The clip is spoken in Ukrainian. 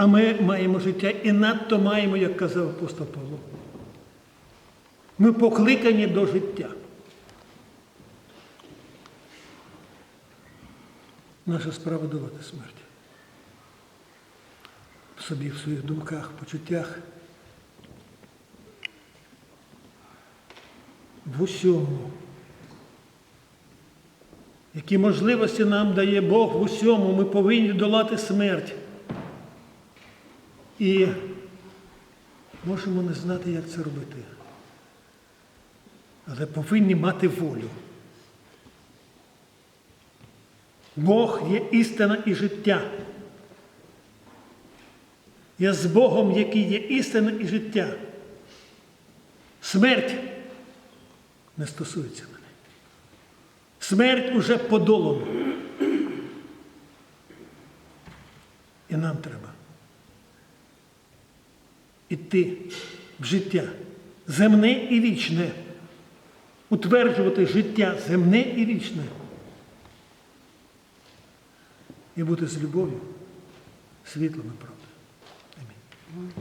А ми маємо життя і надто маємо, як казав апостол Павло. Ми покликані до життя. Наша справа давати смерть. В собі, в своїх думках, почуттях. В усьому. Які можливості нам дає Бог в усьому, ми повинні долати смерть. І можемо не знати, як це робити. Але повинні мати волю. Бог є істина і життя. Я з Богом, який є істина і життя. Смерть не стосується мене. Смерть уже подолана. І нам треба іти в життя земне і вічне, утверджувати життя земне і вічне. І бути з любов'ю, світлом і. Амінь.